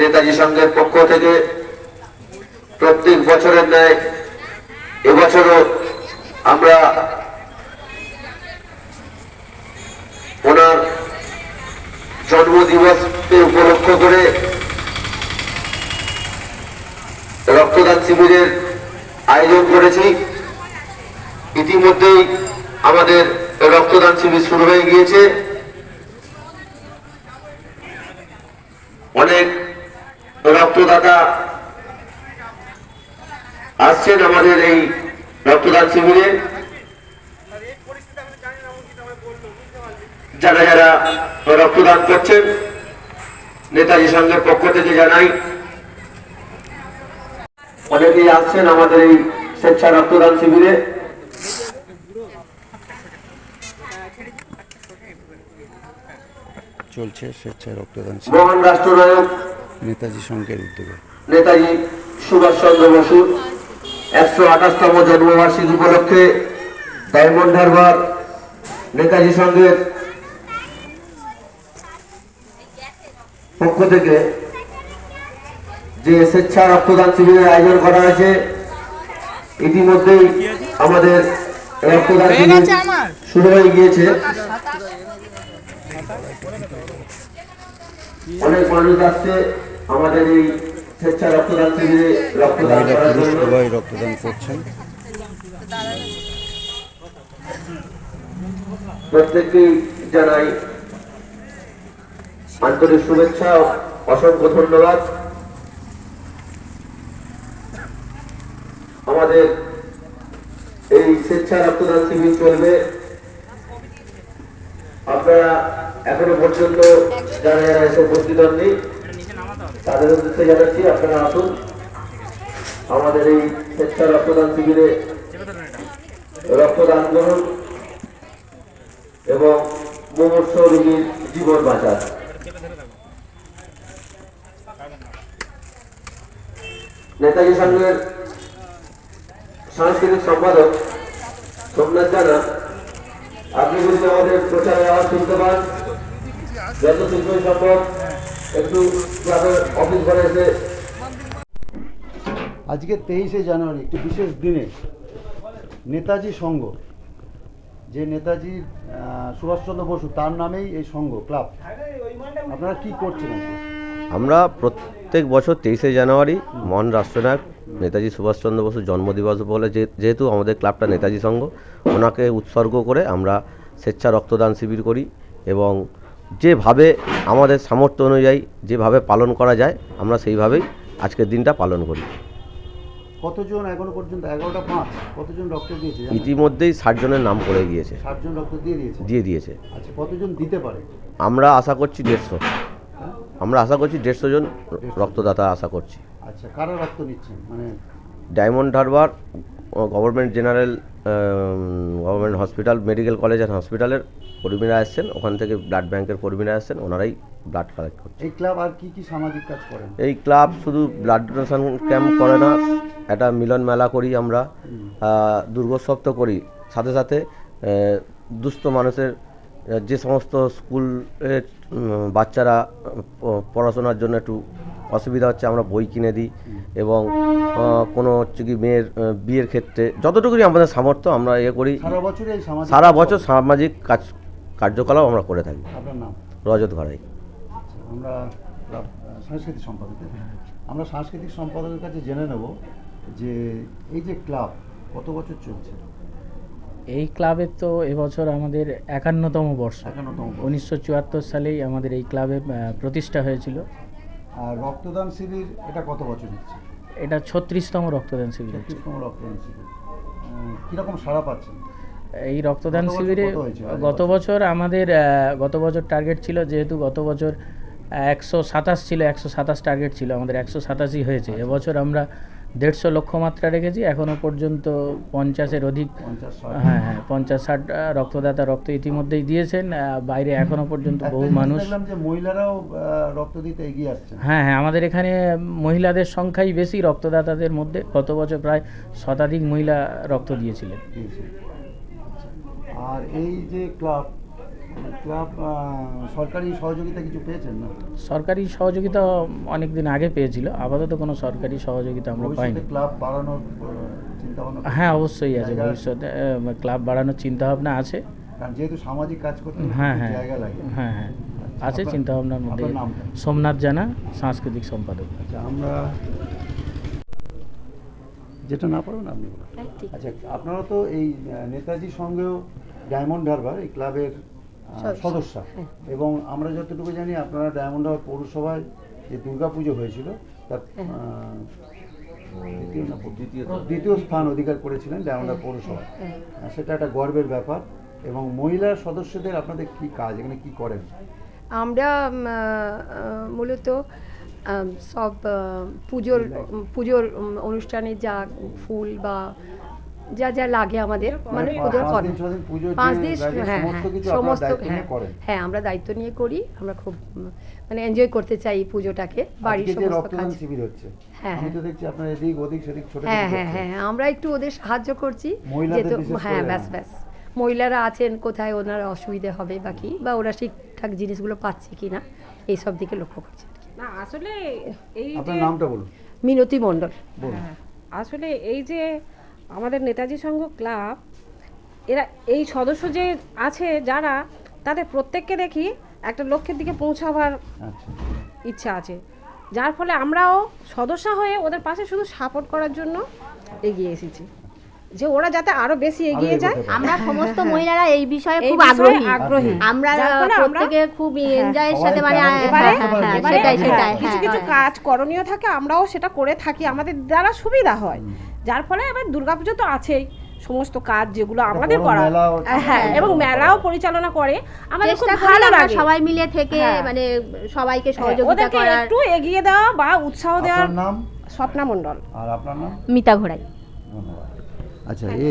নেতাজি সংঘের পক্ষ থেকে প্রত্যেক বছরের ন্যায় এবছরও আমরা ওনার জন্মদিবসকে উপলক্ষ করে রক্তদান শিবিরের আয়োজন করেছি। ইতিমধ্যেই আমাদের রক্তদান শিবির শুরু হয়ে গিয়েছে। অনেক রক্তদাতা। আসছেন আমাদের এই রক্তদান শিবিরে। যারা যারা রক্তদান করছেন নেতাজি সংঘের পক্ষ থেকে জানাই। অনেকেই আসছেন আমাদের এই স্বেচ্ছা রক্তদান শিবিরে। চলছে স্বেচ্ছায় রক্তদান মহান রাষ্ট্রনায়ক নেতাজি সংঘের উদ্যোগে। নেতাজি সুভাষচন্দ্র বসুর একশো আঠাশতম জন্মবার্ষিকী উপলক্ষে ডায়মন্ড হারবার নেতাজি সংঘের পক্ষ থেকে যে স্বেচ্ছা রক্তদান শিবিরের আয়োজন করা হয়েছে, ইতিমধ্যেই আমাদের রক্তদান শিবির শুরু হয়ে গিয়েছে। অনেক মানুষ আসছে। আমাদের এই স্বেচ্ছা রক্তদান শিবিরে রক্তদান করার জন্য রক্তদান করছেন। প্রত্যেককেই জানাই আন্তরিক শুভেচ্ছা অসংখ্য ধন্যবাদ। আমাদের এই স্বেচ্ছা রক্তদান শিবির চলবে। আপনারা এখনও পর্যন্ত যারা এসে উপস্থিত হননি তাদের উদ্দেশ্যে জানাচ্ছি, আপনারা আসুন। আমাদের এই স্বেচ্ছা রক্তদান শিবিরে রক্তদান করুন এবং মুমূর্ষ রোগীর জীবন বাঁচান। নেতাজি সংঘের সাংস্কৃতিক সম্পাদক সোমনাথ জানা, আপনি যদি আমাদের প্রচারে আওয়াজ শুনতে পান, যত শীঘ্রই সম্ভব একটু ক্লাবের অফিস ঘরে এসে আজকে তেইশে জানুয়ারি একটি বিশেষ দিনে নেতাজি সংঘ যে নেতাজি সুভাষচন্দ্র বসু তার নামেই এই সংঘ ক্লাব। আপনারা কি করছেন আমরা প্রত্যেক বছর তেইশে জানুয়ারি মহান রাষ্ট্রনায়ক নেতাজি সুভাষচন্দ্র বসুর জন্মদিবস বলে যে- যেহেতু আমাদের ক্লাবটা নেতাজি সংঘ ওনাকে উৎসর্গ করে আমরা স্বেচ্ছা রক্তদান শিবির করি এবং যেভাবে আমাদের সামর্থ্য অনুযায়ী যেভাবে পালন করা যায় আমরা সেইভাবেই আজকের দিনটা পালন করি। কতজন এখনও পর্যন্ত এগারোটা পাঁচ কতজন রক্ত দিয়েছে ইতিমধ্যেই ষাট জনের নাম পড়ে গিয়েছে। ষাটজন রক্ত দিয়ে দিয়েছে? দিয়ে দিয়েছে। আচ্ছা কতজন দিতে পারে? আমরা আশা করছি দেড়শো। আমরা আশা করছি দেড়শো জন রক্তদাতা আশা করছি। আচ্ছা কারা রক্ত নিচ্ছেন? মানে Diamond Harbour government general government hospital medical college and হসপিটালের কর্মীরা আসছেন ওখান থেকে ব্লাড ব্যাংকের কর্মীরা আসছেন ওনারাই ব্লাড কালেক্ট করছে এই ক্লাব আর কি কি সামাজিক কাজ করেন? এই ক্লাব শুধু ব্লাড ডোনেশন ক্যাম্প করে না একটা মিলন মেলা করি আমরা দুর্গোৎসব তো করি। সাথে সাথে দুস্থ মানুষের যে সমস্ত স্কুলের বাচ্চারা পড়াশোনার জন্য একটু অসুবিধা হচ্ছে আমরা বই কিনে দিই এবং কোনো হচ্ছে কি মেয়ের বিয়ের ক্ষেত্রে যতটুকুই আমাদের সামর্থ্য আমরা ইয়ে করি। সারা বছরে সামাজিক কাজ কার্যকলাপ আমরা করে থাকি। আপনার নাম? রজত ঘরাই আচ্ছা, আমরা সাংস্কৃতিক সম্পাদক আমরা সাংস্কৃতিক সম্পাদকের কাছে জেনে নেব যে এই যে ক্লাব কত বছর চলছে? এই ক্লাবের তো এবছর আমাদের একান্নতম বর্ষ। উনিশশো চুয়াত্তর সালেই আমাদের এই ক্লাবে প্রতিষ্ঠা হয়েছিল। আর রক্তদান শিবির এটা কত বছর হচ্ছে? এটা ছত্রিশতম রক্তদান শিবির ছত্রিশতম রক্তদান শিবির। কীরকম সাড়া পাচ্ছেন? এই রক্তদান শিবিরে গত বছর আমাদের গত বছর টার্গেট ছিল যেহেতু গত বছর একশো সাতাশ ছিল একশো সাতাশ টার্গেট ছিল আমাদের একশো সাতাশই হয়েছে। এবছর আমরা দেড়শো লক্ষ্যমাত্রা রেখেছি এখনও পর্যন্ত পঞ্চাশের অধিক হ্যাঁ হ্যাঁ পঞ্চাশ ষাট রক্তদাতা রক্ত ইতিমধ্যেই দিয়েছেন বাইরে এখনও পর্যন্ত বহু মানুষ মহিলারাও রক্ত দিতে এগিয়ে আসছেন। হ্যাঁ হ্যাঁ আমাদের এখানে মহিলাদের সংখ্যাই বেশি রক্তদাতাদের মধ্যে গত বছর প্রায় শতাধিক মহিলা রক্ত দিয়েছিলেন। দিয়েছে আচ্ছা। আর এই যে ক্লাব ক্লাব সরকারি সহযোগিতা কিছু পেয়েছেন না? সরকারি সহযোগিতা অনেক দিন আগে পেয়েছিল আপাতত কোনো সরকারি সহযোগিতা আমরা পাইনি। ক্লাব বাড়ানোর চিন্তা হ্যাঁ অবশ্যই আছে ভবিষ্যতে ক্লাব বাড়ানোর চিন্তা ভাবনা আছে। কারণ যেহেতু সামাজিক কাজ করতে হ্যাঁ হ্যাঁ জায়গা লাগে। হ্যাঁ হ্যাঁ আছে আপনার- চিন্তা ভাবনার মধ্যে সোমনাথ জানা সাংস্কৃতিক সম্পাদক। আচ্ছা আমরা যেটা না পারবেন আপনি হ্যাঁ, আচ্ছা আপনারা তো এই আহ, নেতাজি সঙ্গেও ডায়মন্ড হারবার এই ক্লাবের সদস্য। হ্যাঁ। এবং আমরা যতটুকু জানি আপনারা ডায়মন্ড হারবার পৌরসভায় যে দুর্গাপুজো হয়েছিল তার হ্যাঁ। দ্বিতীয় স্থান অধিকার করেছিলেন ডায়মন্ড হারবার পৌরসভা হ্যাঁ। সেটা একটা গর্বের ব্যাপার এবং মহিলা সদস্যদের আপনাদের কি কাজ এখানে কি করেন আমরা মূলত সব পুজোর পুজোর অনুষ্ঠানে যা ফুল বা যা যা লাগে আমাদের মানে পুজোর পুজোর পাঁচ দিন হ্যাঁ সমস্ত হ্যাঁ সমস্ত হ্যাঁ হ্যাঁ আমরা দায়িত্ব নিয়ে করি আমরা খুব মানে এনজয় করতে চাই পুজোটাকে বাড়ির সমস্ত রক্তদান কাজ। শিবির হচ্ছে হ্যাঁ, তো হ্যাঁ। দেখছি আপনার এদিক ওদিক সেদিক ছোট হ্যাঁ হ্যাঁ হ্যাঁ হ্যাঁ, আমরা একটু ওদের সাহায্য করছি যেহেতু হ্যাঁ ব্যাস। ব্যাস। মহিলারা আছেন কোথায় ওনার অসুবিধে হবে বা কি বা ওরা ঠিকঠাক জিনিসগুলো পাচ্ছে কি না এইসব দিকে লক্ষ্য করছে না আসলে এই যে নামটা বলুন। মিনতি মণ্ডল। হ্যাঁ, আসলে এই যে আমাদের নেতাজি সংঘ ক্লাব এরা এই সদস্য যে আছে যারা তাদের প্রত্যেককে দেখি একটা লক্ষ্যের দিকে পৌঁছাবার আচ্ছা। ইচ্ছা আছে। যার ফলে আমরাও সদস্য হয়ে ওদের পাশে শুধু সাপোর্ট করার জন্য এগিয়ে এসেছি। যে ওরা যাতে আরও বেশি এগিয়ে যায়। আমরা সমস্ত মহিলারা এই বিষয়ে খুব আগ্রহী। আগ্রহী। আমরা প্রত্যেকে খুব এনজয়ের সাথে মানে হ্যাঁ, এবারে- হ্যাঁ, হ্যাঁ, এবারে সেটাই হ্যাঁ, সেটাই কিছু হ্যাঁ, কিছু হ্যাঁ। কাজ করণীয় থাকে আমরাও সেটা করে থাকি। আমাদের দ্বারা সুবিধা হয়। যার ফলে আবার দুর্গাপুজো তো আছেই। সমস্ত কাজ যেগুলো আমাদের করা। হ্যাঁ এবং মেলাও পরিচালনা করে। আমাদের খুব ভালো লাগে। সবাই মিলে থেকে হ্যাঁ। মানে সবাইকে হ্যাঁ, সহযোগিতা করার একটু এগিয়ে দেওয়া বা উৎসাহ দেওয়ার আপনার নাম? স্বপ্না মণ্ডল আর আপনার নাম? মিতা ঘোড়াই। ধন্যবাদ। আচ্ছা এ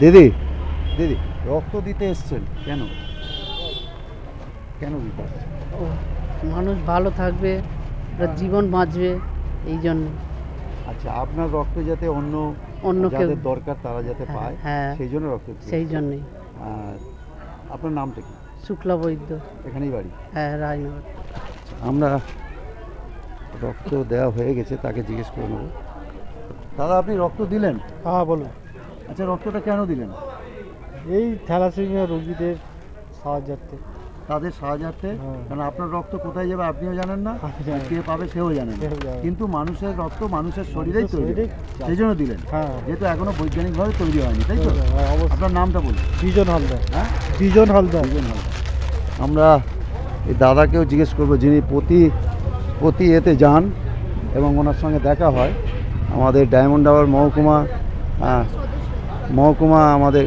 দিদি দিদি রক্ত দিতে এসছেন। কেন? কেন দিতে? মানুষ ভালো থাকবে জীবন বাঁচবে এই জন্য। আচ্ছা আপনার রক্ত যাতে অন্য অন্য কেউ যাদের দরকার তারা যাতে হ্যাঁ, পায় হ্যাঁ। সেই জন্য রক্ত সেই। জন্যই। আর আপনার নামটা কি? শুক্লা বৈদ্য এখানেই বাড়ি? হ্যাঁ রাজনগর আমরা রক্ত দেওয়া হয়ে গেছে তাকে জিজ্ঞেস করে নেব। দাদা আপনি রক্ত দিলেন? হ্যাঁ বলুন। আচ্ছা রক্তটা কেন দিলেন? এই থ্যালাসেমিয়া রোগীদের সাহায্যার্থে। তাদের সাহায্যার্থে হ্যাঁ। কারণ আপনার রক্ত কোথায় যাবে আপনিও জানেন না কে পাবে সেও জানেন না। কিন্তু মানুষের রক্ত মানুষের শরীরেই তৈরি। সেই জন্য দিলেন। হ্যাঁ। যেহেতু এখনও বৈজ্ঞানিকভাবে তৈরি হয়নি তাই তো? হ্যাঁ, আপনার নামটা বলুন। বিজন হালদার। হ্যাঁ? বিজন হালদার। দুজন হবে। আমরা এই দাদাকেও জিজ্ঞেস করব যিনি প্রতি প্রতি এতে যান এবং ওনার সঙ্গে দেখা হয় আমাদের ডায়মন্ড হাওয়ার মহকুমা মহকুমা আমাদের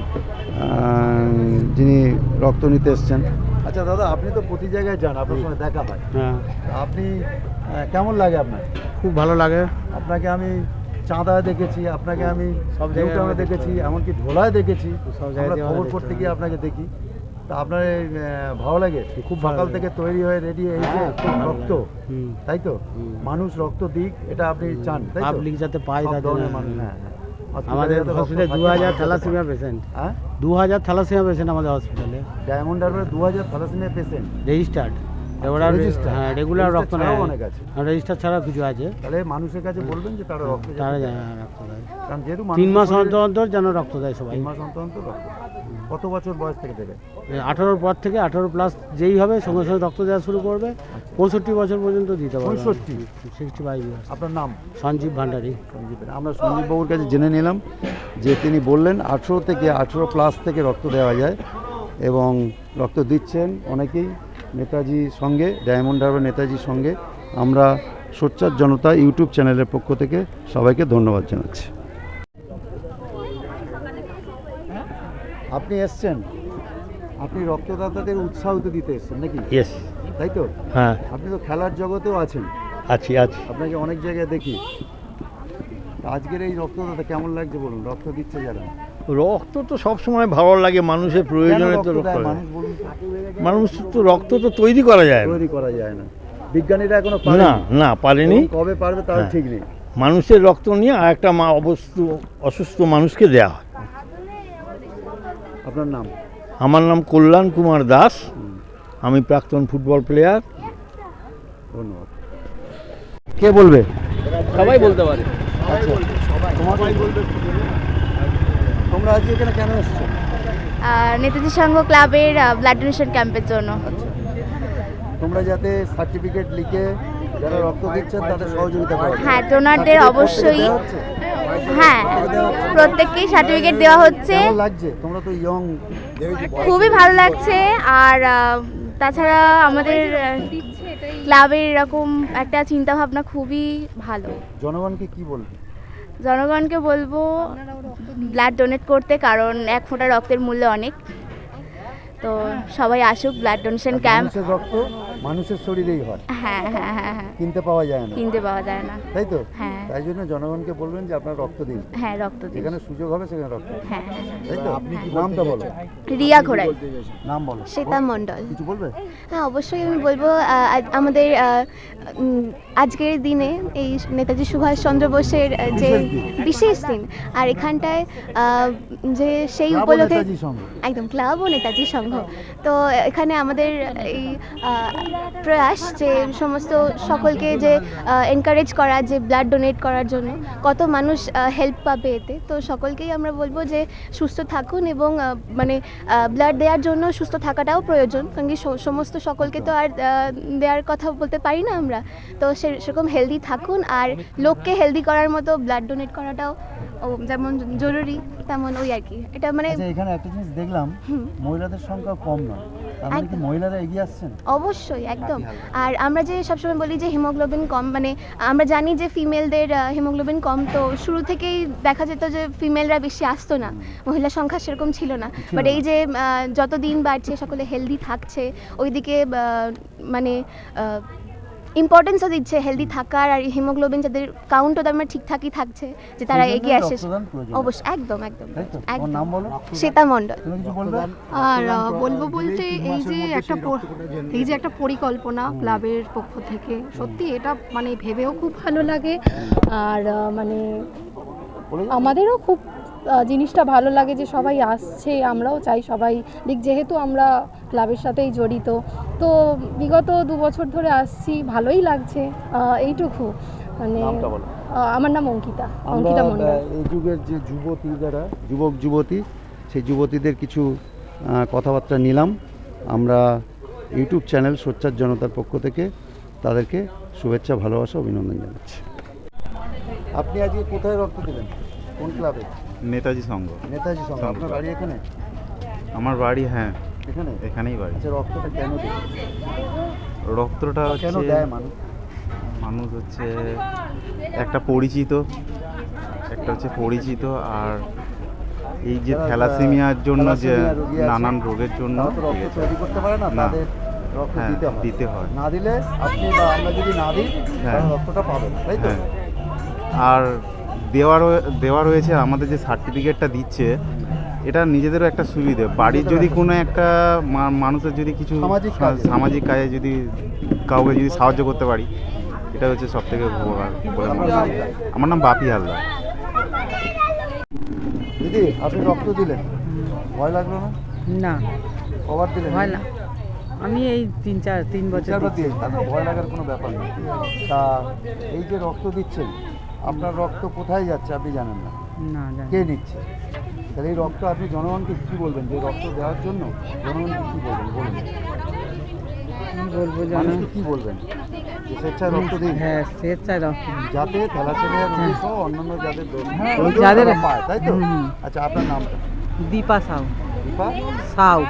যিনি রক্ত নিতে এসছেন আচ্ছা দাদা আপনি তো প্রতি জায়গায় যান আপনার সঙ্গে দেখা হয়। হ্যাঁ। আপনি কেমন লাগে আপনার? খুব ভালো লাগে। আপনাকে আমি চাঁদায় দেখেছি আপনাকে আমি সব জায়গায় দেখেছি এমনকি ধোলায় দেখেছি। সব জায়গায় খবর করতে গিয়ে আপনাকে দেখি। তা আপনার ভালো লাগে? খুব সকাল থেকে তৈরি হয়ে রেডি হ্যাঁ, খুব রক্ত। তাই তো? মানুষ রক্ত দিক এটা আপনি চান তাই তো? পাবলিক যাতে পায় তাদের হ্যাঁ, মানুষ হ্যাঁ হ্যাঁ। আমাদের হসপিটালে দু হাজার থ্যালাসেমিয়া পেশেন্ট হ্যাঁ? দু হাজার থ্যালাসেমিয়া পেশেন্ট আমাদের হসপিটালে ডায়মন্ড হারবারে দু হাজার থ্যালাসেমিয়া পেশেন্ট রেজিস্টার্ড ওরা হ্যাঁ রেগুলার রক্ত নেয়। রেজিস্টার ছাড়া কিছু আছে। তাহলে মানুষের কাছে বলবেন যে তারা রক্ত তারা দেয়। হ্যাঁ, রক্ত দেয়। কারণ যেহেতু তিন মাস অন্তর অন্তর যেন রক্ত দেয় সবাই। তিন মাস অন্তর অন্তর রক্ত। কত বছর বয়স থেকে দেবে? আঠারোর পর থেকে আঠারো প্লাস যেই হবে সঙ্গে সঙ্গে রক্ত দেওয়া শুরু করবে। পঁয়ষট্টি বছর পর্যন্ত দিতে পারবে। 65? সিক্সটি ফাইভ ইয়ার্স আপনার নাম? সঞ্জীব ভান্ডারী। সঞ্জীব আমরা সঞ্জীব বাবুর কাছে জেনে নিলাম যে তিনি বললেন আঠেরো থেকে আঠেরো প্লাস থেকে রক্ত দেওয়া যায় এবং রক্ত দিচ্ছেন অনেকেই নেতাজির সঙ্গে ডায়মন্ড হারবার নেতাজির সঙ্গে। আমরা সোচ্চার জনতা ইউটিউব চ্যানেলের পক্ষ থেকে সবাইকে ধন্যবাদ জানাচ্ছি। আপনি এসছেন। আপনি রক্তদাতাদের উৎসাহিত দিতে এসছেন নাকি? ইয়েস তাই তো? হ্যাঁ। আপনি তো খেলার জগতেও আছেন। আছি আছি। আপনাকে অনেক জায়গায় দেখি। আজকের এই রক্তদাতা কেমন লাগছে বলুন? রক্ত দিচ্ছে যারা। রক্ত তো সবসময় ভালো লাগে মানুষের প্রয়োজনে তো রক্ত মানুষ তো? রক্ত তো তৈরি করা যায় তৈরি করা যায় না। বিজ্ঞানীরা এখনও না না পারেনি। কবে পারবে তার হ্যাঁ। ঠিক নেই। মানুষের রক্ত নিয়ে আর একটা মা অবস্থ অসুস্থ মানুষকে দেয়া হয়। আপনার নাম? আমার নাম কল্যাণ কুমার দাস। আমি প্রাক্তন ফুটবল প্লেয়ার। ধন্যবাদ। কে বলবে? সবাই বলতে পারে। আচ্ছা। তোমরা আজকে এখানে কেন এসেছ? নেতাজি সংঘ ক্লাবের ব্লাড ডোনেশন ক্যাম্পের জন্য। আচ্ছা। তোমরা যাতে সার্টিফিকেট লিখে যারা রক্ত দিচ্ছেন তাদের সহযোগিতা করো হ্যাঁ ডোনারদের অবশ্যই হ্যাঁ প্রত্যেককেই সার্টিফিকেট দেওয়া হচ্ছে। লাগছে? তোমরা তো ইয়ং খুবই ভালো লাগছে আর তাছাড়া আমাদের ক্লাবের এরকম একটা চিন্তা ভাবনা খুবই ভালো। জনগণকে কি বলবে? জনগণকে বলব ব্লাড ডোনেট করতে কারণ এক ফোঁটা রক্তের মূল্য অনেক। তো সবাই আসুক ব্লাড ডোনেশন ক্যাম্প মানুষের শরীরেই হয়। হ্যাঁ হ্যাঁ হ্যাঁ হ্যাঁ। কিনতে পাওয়া যায় না। কিনতে পাওয়া যায় না। তাই তো? হ্যাঁ। তাই জন্য জনগণকে বলবেন যে আপনার রক্ত দিন। হ্যাঁ রক্ত দিন। যেখানে সুযোগ হবে সেখানে রক্ত দিন। হ্যাঁ হ্যাঁ। তাই তো? আপনি কি নামটা বলো। রিয়া ঘোড়াই। নাম বলো। শ্বেতা মণ্ডল। কিছু বলবে? হ্যাঁ অবশ্যই আমি বলব আহ, আজ আমাদের আহ, উম, আজকের দিনে এই নেতাজি সুভাষচন্দ্র বোসের আহ, যে বিশেষ দিন। বিশেষ দিন। আর এখানটায় আহ, যে সেই ক্লাব ও উপলক্ষে নেতাজি সংঘ। একদম ক্লাব ও নেতাজি সংঘ। তো এখানে আমাদের এই আহ, প্রয়াস যে সমস্ত সকলকে যে এনকারেজ করা যে ব্লাড ডোনেট করার জন্য। কত মানুষ হেল্প পাবে এতে। তো সকলকেই আমরা বলব যে সুস্থ থাকুন এবং মানে ব্লাড দেওয়ার জন্য সুস্থ থাকাটাও প্রয়োজন। কারণ কি সমস্ত সকলকে তো আর দেওয়ার কথা বলতে পারি না আমরা। তো সেরকম হেলদি থাকুন আর লোককে হেলদি করার মতো ব্লাড ডোনেট করাটাও যেমন জরুরি তেমন ওই আর কি। এটা মানে আচ্ছা এখানে একটা জিনিস দেখলাম মহিলাদের সংখ্যা কম নয়। একদম। মহিলারা এগিয়ে আসছেন? অবশ্যই একদম। আর আমরা যে সবসময় বলি যে হিমোগ্লোবিন কম মানে আমরা জানি যে ফিমেলদের হিমোগ্লোবিন কম তো শুরু থেকেই দেখা যেত যে ফিমেলরা বেশি আসতো না। মহিলা সংখ্যা সেরকম ছিল না। বাট এই যে যত দিন বাড়ছে সকলে হেলদি থাকছে ওইদিকে মানে ইম্পর্টেন্সও দিচ্ছে হেলদি থাকার আর হিমোগ্লোবিন যাদের কাউন্টও তার ঠিকঠাকই থাকছে যে তারা এগিয়ে আসে। অবশ্যই একদম একদম একদম। শ্বেতা মণ্ডল। আর বলব বলতে এই যে একটা এই যে একটা পরিকল্পনা ক্লাবের পক্ষ থেকে সত্যি এটা মানে ভেবেও খুব ভালো লাগে। আর মানে আমাদেরও খুব জিনিসটা ভালো লাগে যে সবাই আসছে আমরাও চাই সবাই। দিক যেহেতু আমরা ক্লাবের সাথেই জড়িত। তো বিগত দু বছর ধরে আসছি ভালোই লাগছে এইটুকু। মানে আমার নাম অঙ্কিতা অঙ্কিতা এই যুগের যে যুবতী যারা যুবক যুবতী সেই যুবতীদের কিছু কথাবার্তা নিলাম। আমরা ইউটিউব চ্যানেল সোচ্চার জনতার পক্ষ থেকে তাদেরকে শুভেচ্ছা ভালোবাসা অভিনন্দন জানাচ্ছি। আপনি আজকে কোথায় রক্ত দিলেন? কোন ক্লাবে? নেতাজি সংঘ। নেতাজি সংঘ। আপনার বাড়ি এখানে? আমার বাড়ি হ্যাঁ। এখানে? এখানেই বাড়ি। আচ্ছা রক্তটা কেন দিলেন রক্তটা কেন দেয় মানুষ? মানুষ হচ্ছে একটা পরিচিত একটা হচ্ছে পরিচিত আর এই যে যারা, থ্যালাসেমিয়ার জন্য যে নানান রোগের জন্য রক্ত তৈরি করতে পারে না। তাদের রক্ত হ্যাঁ, দিতে হয়। দিতে হয়। না দিলে আপনি বা আমরা যদি না দিই হ্যাঁ। রক্তটা পাবেন তাই তো? হ্যাঁ। আর দেওয়া রয়ে- দেওয়া রয়েছে আমাদের যে সার্টিফিকেটটা দিচ্ছে এটা নিজেদেরও একটা সুবিধে। বাড়ির যদি কোনো একটা মা- মানুষের যদি কিছু সামাজিক কাজে। যদি কাউকে যদি সাহায্য করতে পারি এটা হচ্ছে সব থেকে উপকার বলে মনে হয়। আমার নাম বাপি হালদার। দিদি আপনি রক্ত দিলেন। ভয় লাগল না? না। কবার দিলেন? ভয় না। আমি এই তিন চার তিন বছর দিয়েছি ভয় লাগার কোনো ব্যাপার নেই। তা এই যে রক্ত দিচ্ছেন আপনার রক্ত কোথায় যাচ্ছে আপনি জানেন না? না কে নিচ্ছে? তাহলে এই রক্ত আপনি জনগণকে কী বলবেন? যে রক্ত দেওয়ার জন্য জনগণকে কী বলবেন? বলুন। কি বলব মানুষকে কী বলবেন? যে স্বেচ্ছায় রক্ত দিন। হ্যাঁ স্বেচ্ছায় রক্ত দিন। যাতে থ্যালাসেমিয়া রোগী সহ অন্যান্য যাদের হ্যাঁ, যাদের- পায় তাই তো। আচ্ছা আপনার নামটা? দীপা সাউ। দীপা? সাউ।